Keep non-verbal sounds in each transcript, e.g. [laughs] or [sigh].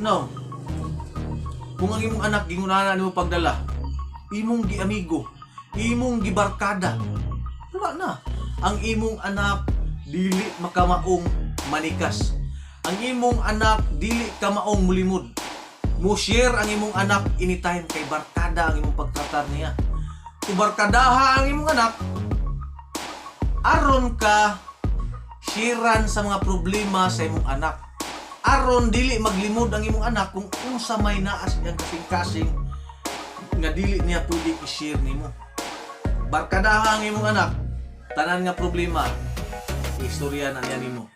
No. Kung ang imong anak gingunana nimo pagdala, imong giamigo, imong gibarkada. Wala na. Ang imong anak dili makamaong manikas. Ang imong anak dili ka maong mulimod. Mo share ang imong anak anytime kay barkada ang imong pagtratar niya. Kung barkadaha ang imong anak, aron ka shiran sa mga problema sa imong anak. Aron dili maglimod ang imong anak kung unsa may naas niyang kasing-kasing nga dili niya pwede i-share nimo. Barkadaha ang imong anak, tanan nga problema, istorya na niya nimo.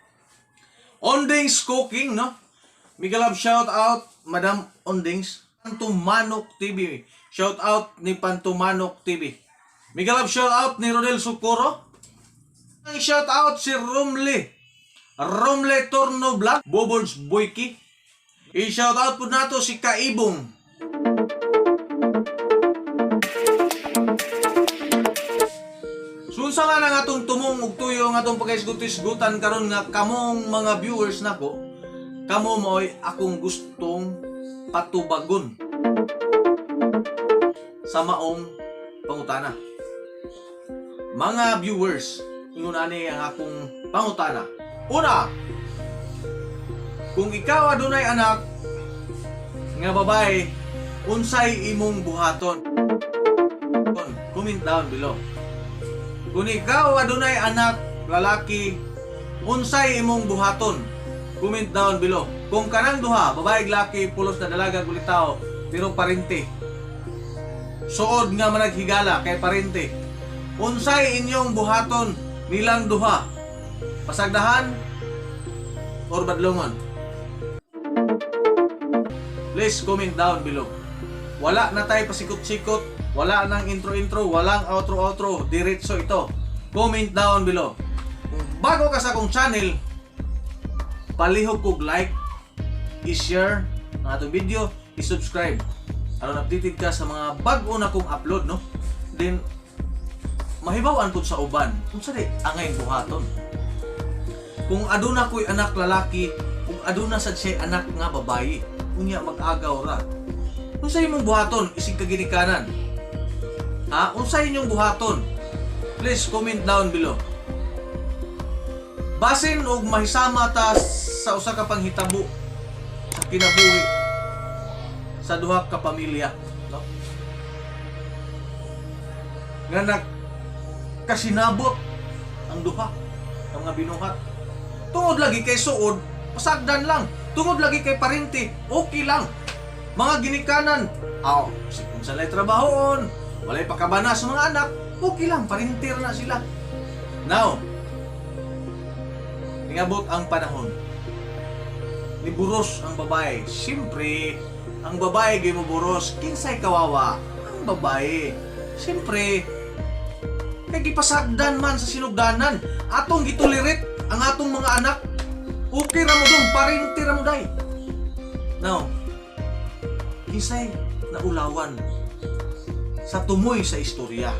Ondings Cooking, no? Love, shout out, Madam Ondings. Pantumanok TV. Shout out ni Pantumanok TV. Love, shout out ni Rodel Socorro. Shout out si Romle. Romle Torno Vlog. Bobords Boyki. I-shout out po nato si Kaibong. Sunsa nga nga atong tumong ug tuyo nga atong pagaisgut-isgutan karon nga kamong mga viewers nako kamo mo'y akong gustong patubagon sa maong pangutana. Mga viewers, ingon ani ang akong pangutana. Una, kung ikaw adunay anak nga babae, unsay imong buhaton? Comment down below. Kung ikaw adunay anak lalaki, unsay imong buhaton? Comment down below. Kung kanang duha, babae laki, pulos na dalaga gulitaw, pero parente. Suod nga managhigala kay parente. Unsay inyong buhaton nilang duha? Pasagdahan or badlongon? Please comment down below. Wala na tayo pasikot-sikot, wala nang intro-intro, walang outro-outro, diretso ito. Comment down below. Kung bago ka sa akong channel, palihog kog like, i-share ang atong video, i-subscribe. Aron updated ka sa mga bago na kong upload, no? Then, mahibawan po sa uban, kung sa di, angay buhaton. Kung aduna ko'y anak lalaki, kung aduna sad siya anak nga babae, unya mag-agaw ra. Unsa imong buhaton isig kaginikanan? Ha? Unsa inyong buhaton? Please comment down below. Basin og mahisama ta sa usa ka panghitabo sa kinabuhi sa duha ka pamilya, no? Nga nag kasinabot ang duha ang mga binuhat. Tungod lagi kay suod, pasagdan lang. Tungod lagi kay parente, okay lang. Mga ginikanan, aw, si kung salay trabahon, walay pakabana sa mga anak, okay lang, parintir na sila. Now, ningabot ang panahon. Niburos ang babae. Siyempre, ang babae gay mo buros, kinsay kawawa? Ang babae. Siyempre, kay gipasagdan man sa sinugdanan, atong gitulirit ang atong mga anak. Okay ra mo dong, parinti ra mo day. Now, kisay na ulawan sa tumoy sa istorya.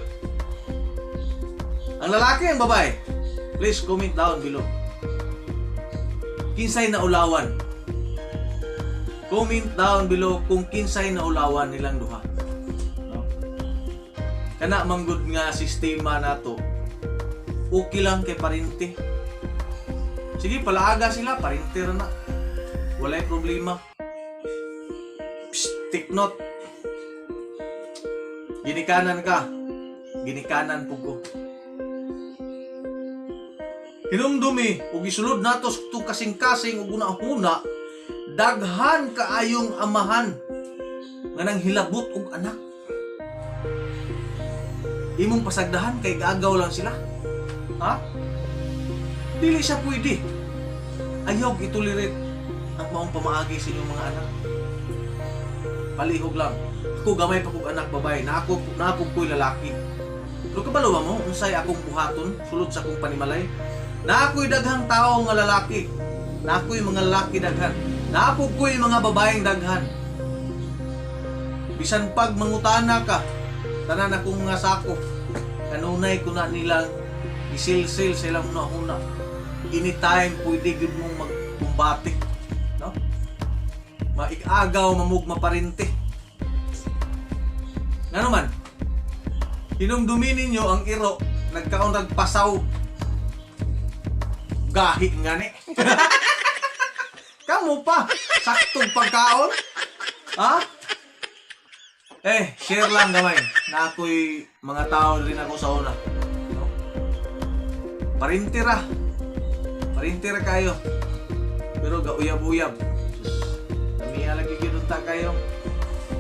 Ang lalaki ang babae, please comment down below. Kinsay na ulawan. Comment down below kung kinsay na ulawan nilang duha. No? Kana manggod nga sistema nato. Okay lang kay parinti. Sige, palaaga sila, parinti ra na. Walay problema. Psst, take note. Ginikanan ka. Ginikanan po ko. Hinumdumi ug gisulod nato tu kasing-kasing ug una-una daghan kaayong amahan nga nang hilabot og anak. Imong pasagdahan kay gagaw lang sila. Ha? Dili siya pwede. Ayaw itulirit ang maong pamaagi sa inyong mga anak. Palihog lang. Ako gamay pa kong anak babae na ako na ako ko'y lalaki. Pero kabalo ba mo unsay akong buhaton sulod sa akong panimalay? Na ako'y daghang tao nga lalaki. Na ako'y mga lalaki daghan. Na ako ko'y mga babaeng daghan. Bisan pag mangutana ka, tanan akong mga sako. Kanunay ko na nilang isilsil sa ilang una-una. Anytime pwede gud mong magbumbati. No? maikagaw mamug maparinte. Ngano man? Hinumdumi ninyo ang iro nagkaon nagpasaw. Gahi nga ni. [laughs] Kamu pa, saktong pagkaon? Ha? Eh, share lang gamay na ako'y mga tao rin ako sa una. No? Parintira. Parintira kayo. Pero gauyab-uyab. Kami lagi ginunta kayo.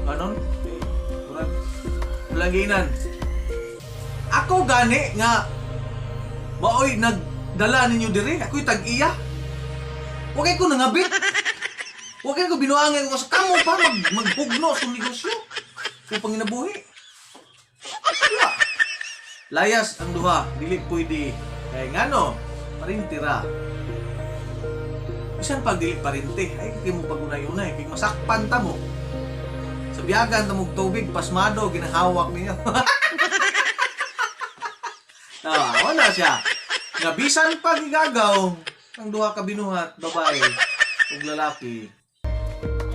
Ganon? Murag. Ako gani nga maoy nagdala ninyo diri. Ako'y tag-iya. Huwag ko nangabit. Huwag ko binuangin ko sa kamo pa mag maghugno sa negosyo. Kung panginabuhi. Layas ang duha, dili pwede. Kaya nga no, parintira. Bisan pag dili parinti, ay kay mo pagunay-unay, kay masakpan ta mo. Sa biyagan ta mong tubig, pasmado, ginahawak niya. [laughs] ah, wala siya. Nga bisan pag igagaw, ang duha ka binuhat, babae, ug lalaki.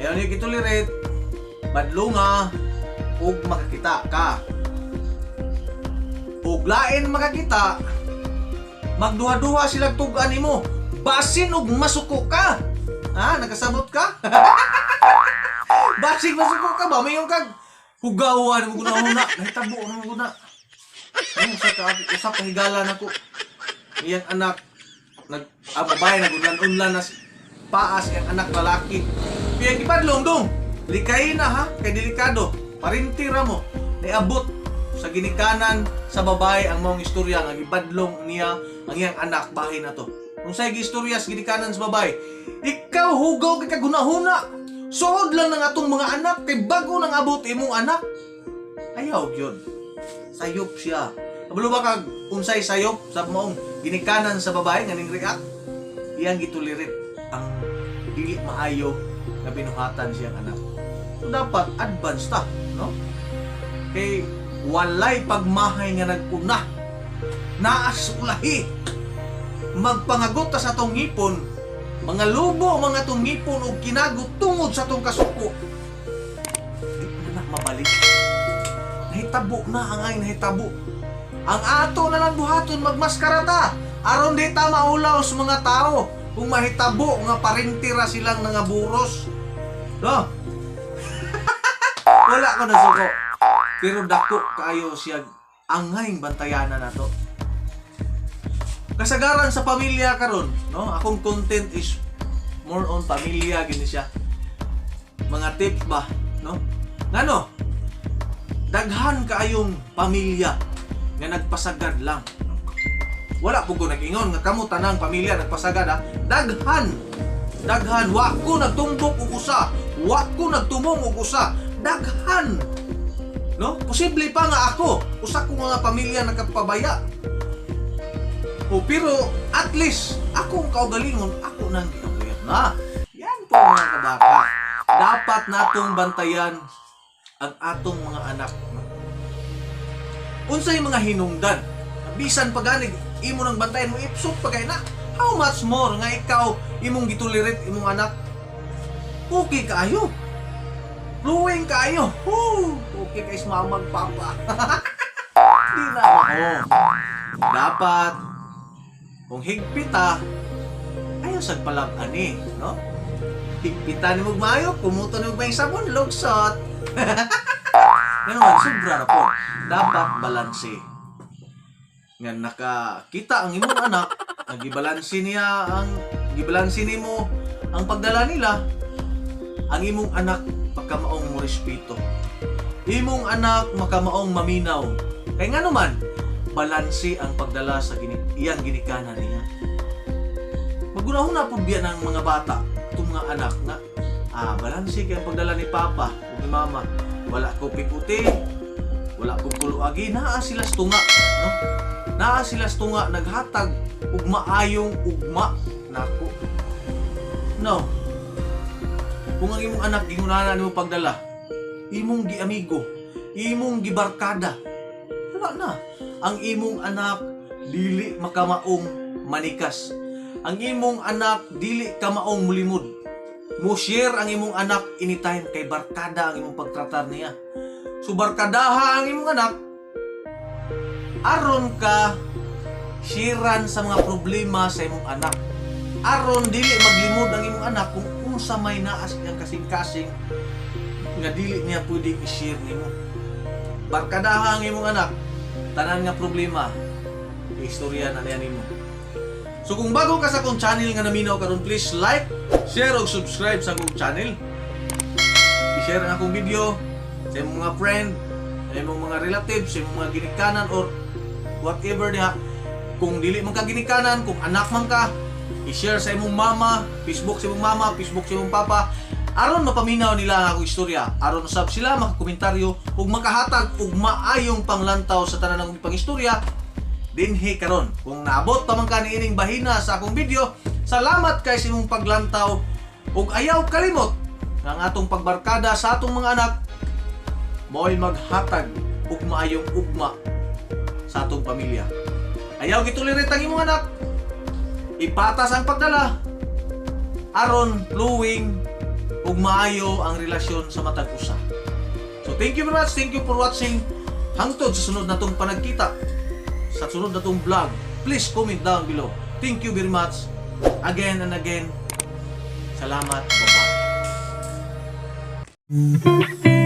Ayaw niya kitulirit, badlunga, ug makakita ka. Ug lain makakita, magduha-duha sila tugan nimo. Basin ug masuko ka. Ha, nakasabot ka? [laughs] Basin masuko ka ba? Mayong kag hugawan mo guna una. Nahitabo mo guna. Ano sa ka usap ka higala nako. Iyang anak nag ah, babae nagunlan-unlan na paas ang anak lalaki. Kaya gipadlong dong. Likay na ha, kay delikado. Parintira mo. Niabot sa ginikanan sa babae ang mong istorya nga gibadlong niya ang iyang anak bahay na to. Kung sa istorya sa ginikanan sa babae, ikaw hugaw kay kagunahuna. Suod lang ng atong mga anak kay bago nang abot imong anak. Ayaw gyud. Sayop siya. Kabalo ba kag unsay sayop sa mong ginikanan sa babae nga ning react? Iyang gitulirit ang dili maayo nga binuhatan siyang anak. So dapat advance ta, no? Kay walay pagmahay nga naguna. Naas ulahi. Magpangagot sa tong ngipon, mga lubo mga tong ngipon og kinagot tungod sa tong kasuko. Di na mabalik. Nahitabo na ang ay nahitabo. Ang ato na lang buhaton magmaskara ta. Aron di ta maulaw sa mga tao kung mahitabo nga parintira silang nga buros. No? [laughs] Wala ko na suko. Pero dako kayo siya angay bantayanan na to. Kasagaran sa pamilya karon, no? Akong content is more on pamilya gini siya. Mga tips ba, no? Ngano? Daghan kaayong pamilya nga nagpasagad lang. Wala po ko nag-ingon nga kamo tanang pamilya nagpasagad ha. Daghan. Daghan wa ko nagtumbok og usa. Wa ko nagtumong og usa. Daghan. No? Posible pa nga ako. Usa ko nga pamilya nagkapabaya. O pero at least akong kaugalingon ako nang ginabuyat na. Yan po mga kabaka. Dapat natong bantayan ang atong mga anak. Unsay mga hinungdan. Bisan paganig imo nang bantayan mo ipsot pagay na. How much more nga ikaw imong gitulirit imong anak? Okay kaayo. Flowing kaayo. Woo! Okay kay mama papa. [laughs] Di na ako. Dapat kung higpita, ayaw sa palab ani, no? Higpita ni mong maayo, kumuto ni mong sabon, lugsot. [laughs] Man, sobra na po. Dapat balanse. Nga nakakita ang imong anak, nagibalansi niya ang gibalansi nimo ang pagdala nila, ang imong anak pagkamaong mo respeto. Imong anak makamaong maminaw. Kaya nga naman, balansi ang pagdala sa gini iyang ginikanan niya. Magunahon na po biya ng mga bata, itong mga anak na, ah, balansi ang pagdala ni Papa o ni Mama. Wala ko pikuti, wala ko kuluagi, naa sila tunga, no? Naa sila tunga, naghatag, ug maayong ugma, nako. No. Kung ang imong anak, gingunanan mo pagdala, imong giamigo, imong gibarkada, wala na ang imong anak dili makamaong manikas. Ang imong anak dili kamaong mulimod. mo share ang imong anak anytime kay barkada ang imong pagtratar niya. So barkadaha ang imong anak aron ka shiran sa mga problema sa imong anak. Aron dili maglimod ang imong anak kung unsa may naas niyang kasing-kasing nga dili niya pwede i-share nimo. Barkadaha ang imong anak, tanan nga problema, istorya na niya nimo. So kung bago ka sa akong channel nga naminaw karon please like, share ug subscribe sa akong channel. I-share ang akong video sa imong mga friend, sa imong mga relatives, sa imong mga ginikanan or whatever diha. Kung dili man ka ginikanan, kung anak man ka, i-share sa imong mama, Facebook sa imong mama, Facebook sa imong papa, aron mapaminaw nila ang akong istorya, aron sab sila makakomentaryo ug makahatag og maayong panglantaw sa tanan ng pangistorya dinhi karon. Kung naabot pa man ka niining bahina sa akong video, salamat kay sa imong paglantaw ug ayaw kalimot ang atong pagbarkada sa atong mga anak mo'y maghatag ug maayong ugma sa atong pamilya. Ayaw gitulirit ang imong anak. Ipatas ang pagdala aron flowing ug maayo ang relasyon sa matag usa. So thank you very much. Thank you for watching. Hangtod sa sunod natong panagkita sa sunod natong vlog. Please comment down below. Thank you very much. Again and again. Salamat. Bye-bye.